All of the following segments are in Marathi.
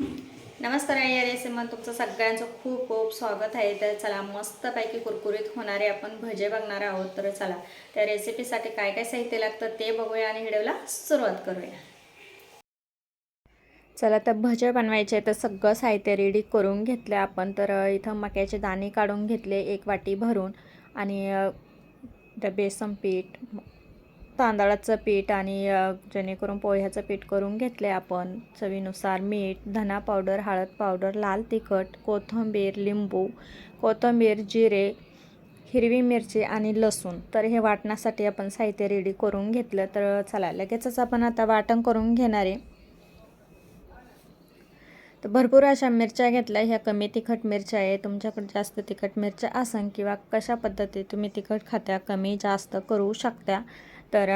नमस्कार या रेसिपीमध्ये तुमचं सगळ्यांचं खूप खूप स्वागत आहे. तर चला मस्तपैकी कुरकुरीत होणारे आपण भजे बघणार आहोत. तर चला त्या रेसिपीसाठी काय काय साहित्य लागतं ते बघूया आणि व्हिडिओला सुरुवात करूया. चला तर भजे बनवायचे तर सगळं साहित्य रेडी करून घेतलं आपण. तर इथं मक्याचे दाणे काढून घेतले एक वाटी भरून. आणि बेसन पीठ तांदळाचं पीठ आणि जेणेकरून पोह्याचं पीठ करून घेतले आपण चवीनुसार मीठ धना पावडर हळद पावडर लाल तिखट कोथिंबीर लिंबू कोथिंबीर जिरे हिरवी मिरची आणि लसूण. तर हे वाटण्यासाठी आपण साहित्य रेडी करून घेतलं तर चला लगेचच आपण आता वाटण करून घेणार आहे. तर भरपूर अशा मिरच्या घेतल्या ह्या कमी तिखट मिरच्या आहे. तुमच्याकडे जास्त तिखट मिरच्या असन किंवा कशा पद्धती तुम्ही तिखट खात्या कमी जास्त करू शकता तर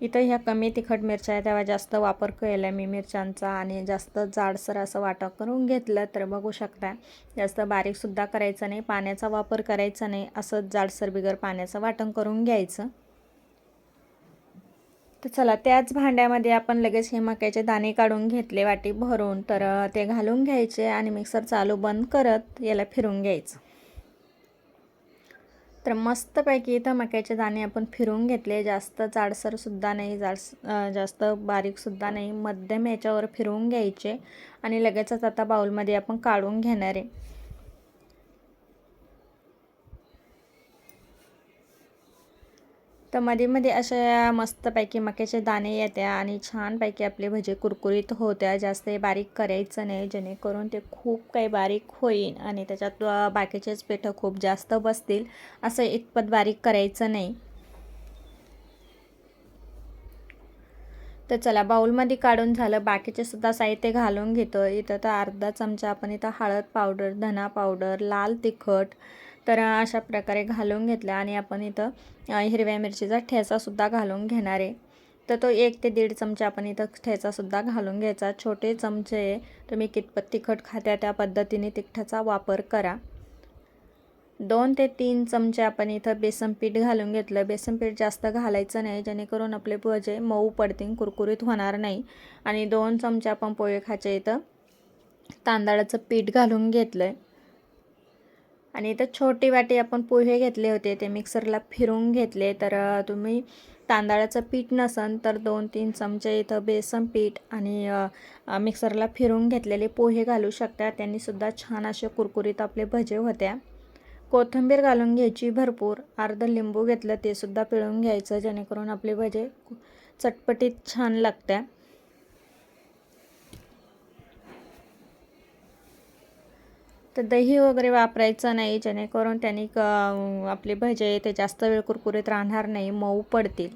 इथं ह्या कमी तिखट मिरच्या आहे तेव्हा जास्त वापर केला मी मिरच्यांचा आणि जास्त जाडसर असं वाटप करून घेतलं तर बघू शकता. जास्त बारीकसुद्धा करायचं नाही पाण्याचा वापर करायचा नाही असंच जाडसर बिगर पाण्याचं वाटण करून घ्यायचं. तर चला त्याच भांड्यामध्ये आपण लगेच हे मक्याचे दाणे काढून घेतले वाटी भरून तर ते घालून घ्यायचे आणि मिक्सर चालू बंद करत याला फिरून घ्यायचं. तर मस्तपैकी इथं मक्याचे दाणे आपण फिरून घेतले. जास्त जाडसरसुद्धा नाही जाडस जास्त बारीकसुद्धा नाही. मध्यम याच्यावर फिरवून घ्यायचे आणि लगेचच आता बाऊलमध्ये आपण काढून घेणार आहे. तर मध्ये मध्ये अशा मस्तपैकी मक्याचे दाणे येत्या आणि छानपैकी आपले भजे कुरकुरीत होत्या. जास्त बारीक करायचं नाही जेणेकरून ते खूप काही बारीक होईल आणि त्याच्यात बाकीचेच पेठं खूप जास्त बसतील. असं इतपत बारीक करायचं नाही. तर चला बाऊलमध्ये काढून झालं. बाकीचे सुद्धा साहित्य घालून घेतो इथं तर अर्धा चमचा आपण इथं हळद पावडर धना पावडर लाल तिखट तर अशा प्रकारे घालून घेतलं आणि आपण इथं हिरव्या मिरचीचा ठेचासुद्धा घालून घेणार आहे. तर तो एक ते दीड चमचा आपण इथं ठेचासुद्धा घालून घ्यायचा. छोटे चमचे तुम्ही कितपत तिखट खात्या त्या पद्धतीने तिखटाचा वापर करा. दोन ते तीन चमचे आपण इथं बेसन पीठ घालून घेतलं. बेसन पीठ जास्त घालायचं नाही जेणेकरून आपले भजे मऊ पडतील कुरकुरीत होणार नाही. आणि दोन चमचे आपण पोहे खायचे इथं तांदळाचं पीठ घालून घेतलं आहे आणि इथं छोटी वाटी आपण पोहे घेतले होते ते मिक्सरला फिरून घेतले. तर तुम्ही तांदळाचं पीठ नसन तर दोन तीन चमचे इथं बेसन पीठ आणि मिक्सरला फिरून घेतलेले पोहे घालू शकता. त्यांनीसुद्धा छान असे कुरकुरीत आपले भजे होत्या. कोथिंबीर घालून घ्यायची भरपूर. अर्ध लिंबू घेतलं ते सुद्धा पिळून घ्यायचं जेणेकरून आपले भजे चटपटीत छान लागत्या. तर दही वगैरे वापरायचं नाही जेणेकरून त्यांनी क आपले भजे ते जास्त वेळ कुरकुरीत राहणार नाही मऊ पडतील.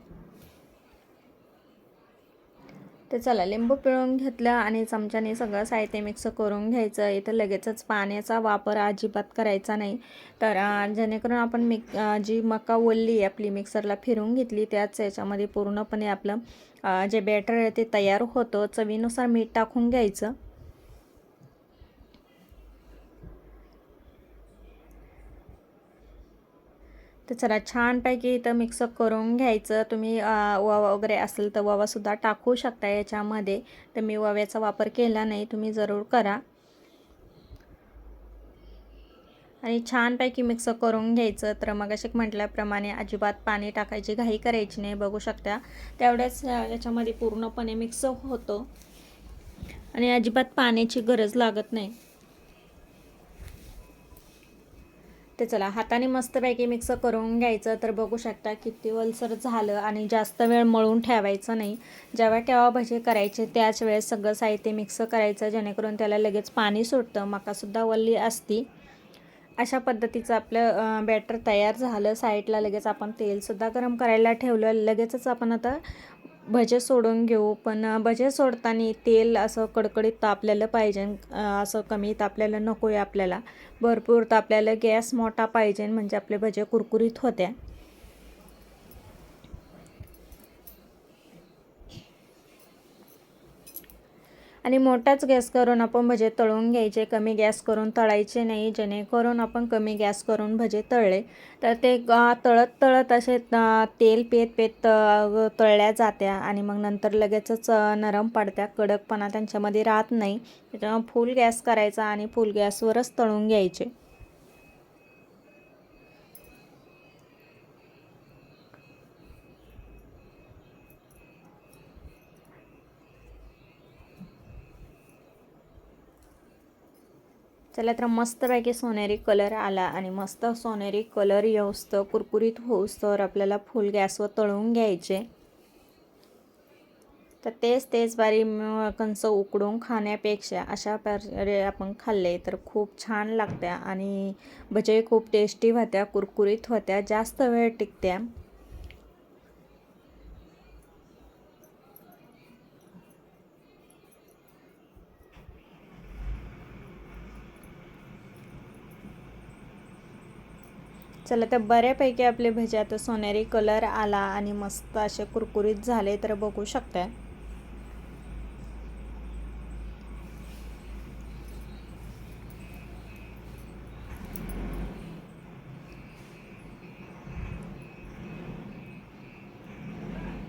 तर चला लिंबू पिळून घेतलं आणि चमच्याने सगळं साहित्य मिक्स करून घ्यायचं. इथं लगेचच पाण्याचा वापर अजिबात करायचा नाही. तर जेणेकरून आपण मिक जी मका ओलली आपली मिक्सरला फिरून घेतली त्याच याच्यामध्ये पूर्णपणे आपलं जे बॅटर आहे ते तयार होतं. चवीनुसार मीठ टाकून घ्यायचं. तर चला छानपैकी इथं मिक्स करून घ्यायचं. तुम्ही ओवा वगैरे असेल तर ओवासुद्धा टाकू शकता याच्यामध्ये. तर मी ओव्याचा वापर केला नाही तुम्ही जरूर करा. आणि छानपैकी मिक्स करून घ्यायचं. तर मग असे म्हटल्याप्रमाणे अजिबात पाणी टाकायची घाई करायची नाही बघू शकता. तेवढ्याच याच्यामध्ये पूर्णपणे मिक्स होतो. आणि अजिबात पाण्याची गरज लागत नाही. ते चला हाताने मस्तपैकी मिक्स करून घ्यायचं. तर बघू शकता किती वलसर झालं आणि जास्त वेळ मळून ठेवायचं नाही. जेव्हा केव्हा भजे करायचे त्याच वेळेस सगळं साहित्य मिक्स करायचं जेणेकरून त्याला लगेच पाणी सुटतं मकासुद्धा वल्ली असती. अशा पद्धतीचं आपलं बॅटर तयार झालं. साईडला लगेच आपण तेलसुद्धा गरम करायला ठेवलं. लगेचच आपण आता भजे सोडून घेऊ पण भजे सोडताना तेल असं कडकडीत तापलेलं पाहिजे असं कमी तापलेलं नको आहे आपल्याला. भरपूर तापलेलं गॅस मोठा पाहिजे म्हणजे आपले भजे कुरकुरीत होत्या. आणि मोठाच गॅस करून आपण भजे तळून घ्यायचे कमी गॅस करून तळायचे नाही जेणेकरून आपण कमी गॅस करून भजे तळले. तर ते तळत तळत असे तेल पेत पेत तळल्या जात्या आणि मग नंतर लगेचच नरम पडत्या कडकपणा त्यांच्यामध्ये राहत नाही. त्याच्यामुळे फुल गॅस करायचा आणि फुल गॅसवरच तळून घ्यायचे. चला तर मस्तपैकी सोनेरी कलर आला आणि मस्त सोनेरी कलर येऊस्तर कुरकुरीत होऊस्तर आपल्याला फुल गॅसवर तळून घ्यायचे. तर तेच तेच बारी कंच उकडून खाण्यापेक्षा अशा प्रकारे आपण खाल्ले तर खूप छान लागत्या आणि भजे खूप टेस्टी होत्या कुरकुरीत होत्या जास्त वेळ टिकत्या. चला तर बऱ्यापैकी आपले भजे आता सोनेरी कलर आला आणि मस्त असे कुरकुरीत झाले तर बघू शकता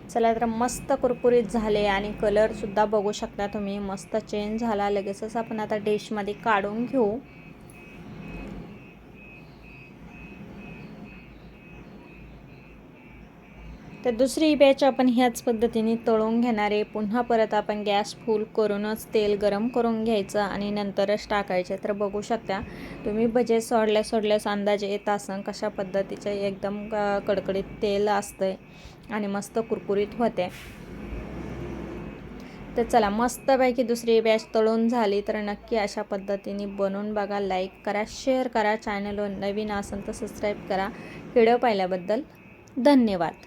चला तर मस्त कुरकुरीत झाले आणि कलरसुद्धा बघू शकता तुम्ही. मस्त चेंज झाला. लगेचच आपण आता डिशमध्ये काढून घेऊ. तर दुसरी बॅच आपण ह्याच पद्धतीने तळून घेणार आहे. पुन्हा परत आपण गॅस फुल करूनच तेल गरम करून घ्यायचं आणि नंतरच टाकायचे. तर बघू शकता तुम्ही भजे सोडल्या सोडल्यास अंदाजे येत असं कशा पद्धतीचे एकदम कडकडीत तेल असतंय आणि मस्त कुरकुरीत होते. तर चला मस्तपैकी दुसरी बॅच तळून झाली. तर नक्की अशा पद्धतीने बनवून बघा लाईक करा शेअर करा. चॅनलवर नवीन असेल तर सबस्क्राईब करा. व्हिडिओ पाहिल्याबद्दल धन्यवाद.